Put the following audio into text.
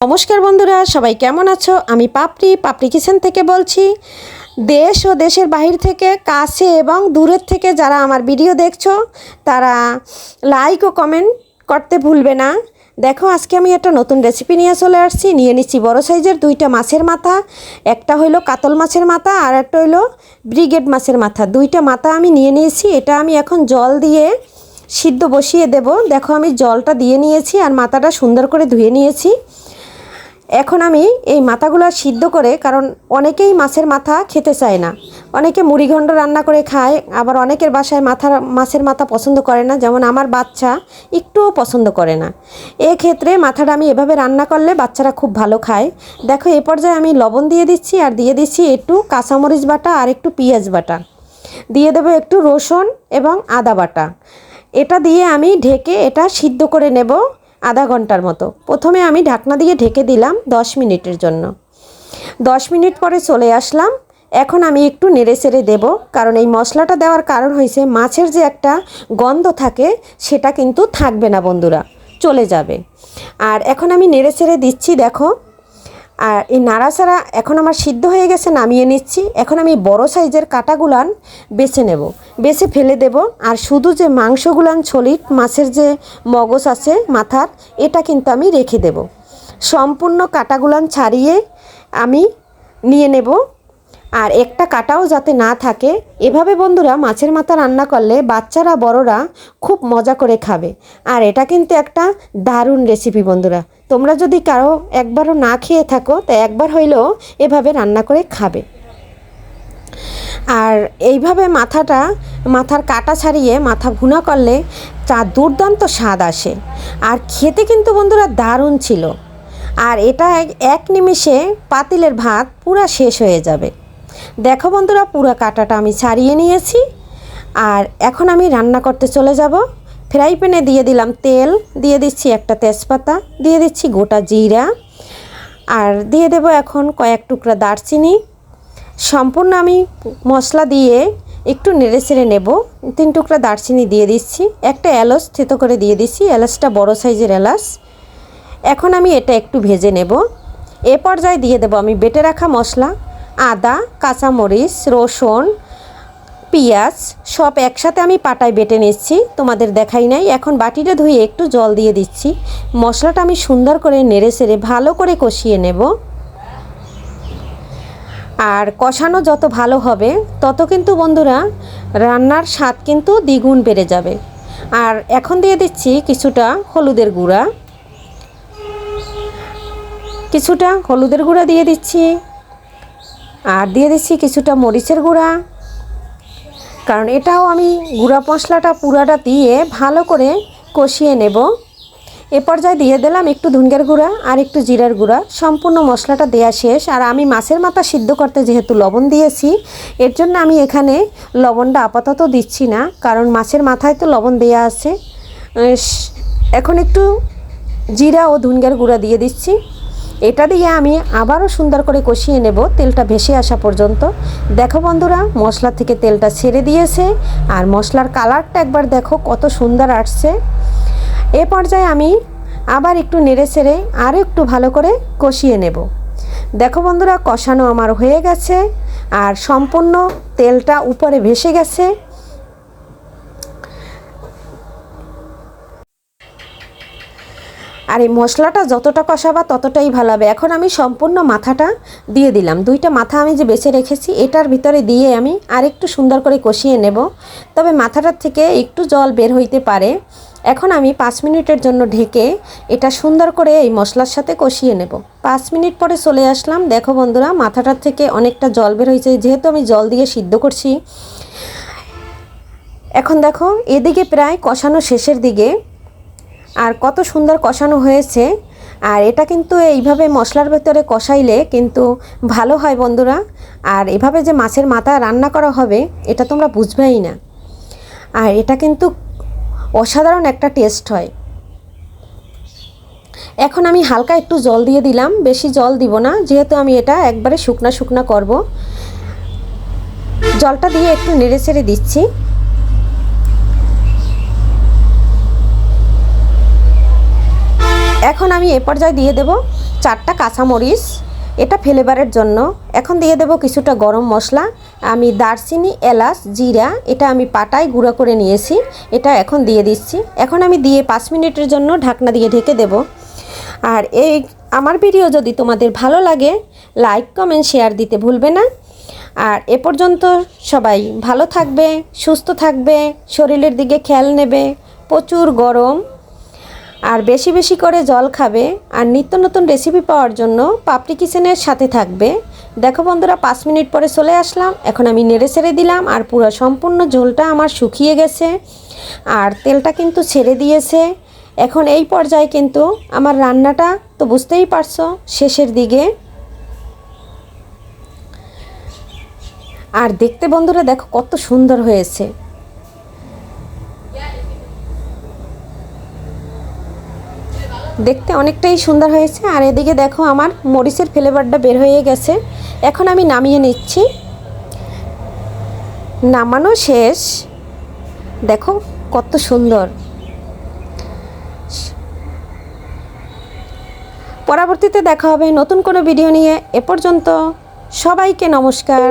নমস্কার বন্ধুরা, সবাই কেমন আছো? আমি পাপড়ি পাপড়ি কিচেন থেকে বলছি। দেশ ও দেশের বাহির থেকে, কাছে এবং দূরের থেকে যারা আমার ভিডিও দেখছ, তারা লাইক ও কমেন্ট করতে ভুলবে না। দেখো, আজকে আমি একটা নতুন রেসিপি নিয়ে চলে আসছি। নিয়ে নিচ্ছি বড় সাইজের দুইটা মাছের মাথা। একটা হইল কাতল মাছের মাথা আর একটা হইল ব্রিগেড মাছের মাথা। দুইটা মাথা আমি নিয়ে নিয়েছি। এটা আমি এখন জল দিয়ে সিদ্ধ বসিয়ে দেব। দেখো, আমি জলটা দিয়ে নিয়েছি আর মাথাটা সুন্দর করে ধুয়ে নিয়েছি। এখন আমি এই মাথাগুলো সিদ্ধ করে, কারণ অনেকেই মাছের মাথা খেতে চায় না। অনেকে মুড়িঘণ্ড রান্না করে খায়, আবার অনেকের বাসায় মাথা মাছের মাথা পছন্দ করে না। যেমন আমার বাচ্চা একটুও পছন্দ করে না। এক্ষেত্রে মাথাটা আমি এভাবে রান্না করলে বাচ্চারা খুব ভালো খায়। দেখো, এ পর্যায়ে আমি লবণ দিয়ে দিচ্ছি, আর দিয়ে দিচ্ছি একটু কাঁচামরিচ বাটা আর একটু পেঁয়াজ বাটা। দিয়ে দেবো একটু রসুন এবং আদা বাটা। এটা দিয়ে আমি ঢেকে এটা সিদ্ধ করে নেব। আধা ঘণ্টার মতো। প্রথমে আমি ঢাকনা দিয়ে ঢেকে দিলাম দশ মিনিটের জন্য। দশ মিনিট পরে চলে আসলাম। এখন আমি একটু নেড়ে চেড়ে দেবো, কারণ এই মশলাটা দেওয়ার কারণ হয়েছে মাছের যে একটা গন্ধ থাকে, সেটা কিন্তু থাকবে না বন্ধুরা, চলে যাবে। আর এখন আমি নেড়ে সেড়ে দিচ্ছি, দেখো। আর এই নাড়াচাড়া এখন আমার সিদ্ধ হয়ে গেছে, নামিয়ে নিচ্ছি। এখন আমি বড় সাইজের কাটাগুলান বেছে নেব। বেছে ফেলে দেব। আর শুধু যে মাংসগুলান ছলিট, মাছের যে মগজ আছে মাথার, এটা কিন্তু আমি রেখে দেব। সম্পূর্ণ কাটাগুলান ছাড়িয়ে আমি নিয়ে নেব। আর একটা কাটাও যাতে না থাকে, এভাবে বন্ধুরা মাছের মাথা রান্না করলে বাচ্চারা, বড়রা খুব মজা করে খাবে। আর এটা কিন্তু একটা দারুণ রেসিপি বন্ধুরা। তোমরা যদি কারও একবারও না খেয়ে থাকো, তা একবার হইলেও এভাবে রান্না করে খাবে। আর এইভাবে মাথাটা, মাথার কাটা ছাড়িয়ে মাথা ভুনা করলে চা দুর্দান্ত স্বাদ আসে। আর খেতে কিন্তু বন্ধুরা দারুণ ছিল। আর এটা এক নিমিষে পাতিলের ভাত পুরা শেষ হয়ে যাবে। দেখো বন্ধুরা, পুরো কাটাটা আমি ছাড়িয়ে নিয়েছি। আর এখন আমি রান্না করতে চলে যাব। ফ্রাই প্যানে দিয়ে দিলাম তেল, দিয়ে দিচ্ছি একটা তেজপাতা, দিয়ে দিচ্ছি গোটা জিরা, আর দিয়ে দেব এখন কয়েক টুকরা দারচিনি। সম্পূর্ণ আমি মশলা দিয়ে একটু নেড়ে চেড়ে নেব। তিন টুকরা দারচিনি দিয়ে দিচ্ছি, একটা এলাচ থেতো করে দিয়ে দিচ্ছি, এলাচটা বড় সাইজের এলাচ। এখন আমি এটা একটু ভেজে নেব। এ পর্যায়ে দিয়ে দেব আমি বেটে রাখা মশলা। আদা, কাঁচামরিচ, রসুন, পেঁয়াজ সব একসাথে আমি পাটায় বেটে নিচ্ছি। তোমাদের দেখাই নাই। এখন বাটিটা ধুয়ে একটু জল দিয়ে দিচ্ছি। মশলাটা আমি সুন্দর করে নেড়ে সেড়ে ভালো করে কষিয়ে নেব। আর কষানো যত ভালো হবে, তত কিন্তু বন্ধুরা রান্নার স্বাদ কিন্তু দ্বিগুণ বেড়ে যাবে। আর এখন দিয়ে দিচ্ছি কিছুটা হলুদের গুঁড়া। কিছুটা হলুদের গুঁড়া দিয়ে দিচ্ছি। আর দিয়ে দিচ্ছি কিছুটা মরিচের গুঁড়া। কারণ এটাও আমি গুঁড়া মশলাটা পুরাটা দিয়ে ভালো করে কষিয়ে নেব। এ পর্যায়ে দিয়ে দিলাম একটু ধুনগের গুঁড়া আর একটু জিরার গুঁড়া। সম্পূর্ণ মশলাটা দেয়া শেষ। আর আমি মাছের মাথা সিদ্ধ করতে যেহেতু লবণ দিয়েছি, এর জন্য আমি এখানে লবণটা আপাতত দিচ্ছি না, কারণ মাছের মাথায় তো লবণ দেয়া আছে। এখন একটু জিরা ও ধুনগের গুঁড়া দিয়ে দিচ্ছি। এটা দিয়ে আমি আবারও সুন্দর করে কষিয়ে নেব তেলটা ভেসে আসা পর্যন্ত। দেখো বন্ধুরা, মশলা থেকে তেলটা ছেড়ে দিয়েছে আর মশলার কালারটা একবার দেখো কত সুন্দর আসছে। এ পর্যায়ে আমি আবার একটু নেড়ে ছেড়ে আরও একটু ভালো করে কষিয়ে নেব। দেখো বন্ধুরা, কষানো আমার হয়ে গেছে আর সম্পূর্ণ তেলটা উপরে ভেসে গেছে। আর এই মশলাটা যতটা কষাবা ততটাই ভালো হবে। এখন আমি সম্পূর্ণ মাথাটা দিয়ে দিলাম। দুইটা মাথা আমি যে বেছে রেখেছি, এটার ভিতরে দিয়ে আমি আরেকটু সুন্দর করে কষিয়ে নেব। তবে মাথাটার থেকে একটু জল বের হইতে পারে। এখন আমি পাঁচ মিনিটের জন্য ঢেকে এটা সুন্দর করে এই মশলার সাথে কষিয়ে নেব। পাঁচ মিনিট পরে চলে আসলাম। দেখো বন্ধুরা, মাথাটার থেকে অনেকটা জল বের হয়েছে যেহেতু আমি জল দিয়ে সিদ্ধ করছি। এখন দেখো, এদিকে প্রায় কষানো শেষের দিকে আর কত সুন্দর কষানো হয়েছে। আর এটা কিন্তু এইভাবে মশলার ভেতরে কষাইলে কিন্তু ভালো হয় বন্ধুরা। আর এভাবে যে মাছের মাথা রান্না করা হবে, এটা তোমরা বুঝবেই না। আর এটা কিন্তু অসাধারণ একটা টেস্ট হয়। এখন আমি হালকা একটু জল দিয়ে দিলাম, বেশি জল দিব না, যেহেতু আমি এটা একবারে শুকনা শুকনা করব। জলটা দিয়ে একটু নেড়ে ছেড়ে দিচ্ছি। এখন আমি এ পর্যায়ে দিয়ে দেব চারটা কাঁচামরিচ, এটা ফ্লেভারের জন্য। এখন দিয়ে দেব কিছুটা গরম মশলা, আমি দারচিনি, এলাচ, জিরা, এটা আমি পাটায় গুঁড়ো করে নিয়েছি, এটা এখন দিয়ে দিচ্ছি। এখন আমি দিয়ে পাঁচ মিনিটের জন্য ঢাকনা দিয়ে ঢেকে দেব। আর এই আমার ভিডিও যদি তোমাদের ভালো লাগে, লাইক, কমেন্ট, শেয়ার দিতে ভুলবে না। আর এ পর্যন্ত সবাই ভালো থাকবে, সুস্থ থাকবে, শরীরের দিকে খেয়াল নেবে। প্রচুর গরম। আর বেশি বেশি করে জল খাবে আর নিত্য নতুন রেসিপি পাওয়ার জন্য পাপড়ি কিচেনের সাথে থাকবে। দেখো বন্ধুরা, পাঁচ মিনিট পরে চলে আসলাম। এখন আমি নেড়ে ছেড়ে দিলাম আর পুরো সম্পূর্ণ ঝোলটা আমার শুকিয়ে গেছে আর তেলটা কিন্তু ছেড়ে দিয়েছে। এখন এই পর্যায়ে কিন্তু আমার রান্নাটা, তো বুঝতেই পারছ, শেষের দিকে। আর দেখতে বন্ধুরা, দেখো কত সুন্দর হয়েছে। দেখতে অনেকটাই সুন্দর হয়েছে। আর এদিকে দেখো আমার মরিচের ফ্লেভারটা বের হয়ে গেছে। এখন আমি নামিয়ে নিচ্ছি। নামানো শেষ। দেখো কত সুন্দর। পরবর্তীতে দেখা হবে নতুন কোনো ভিডিও নিয়ে। এ পর্যন্ত সবাইকে নমস্কার।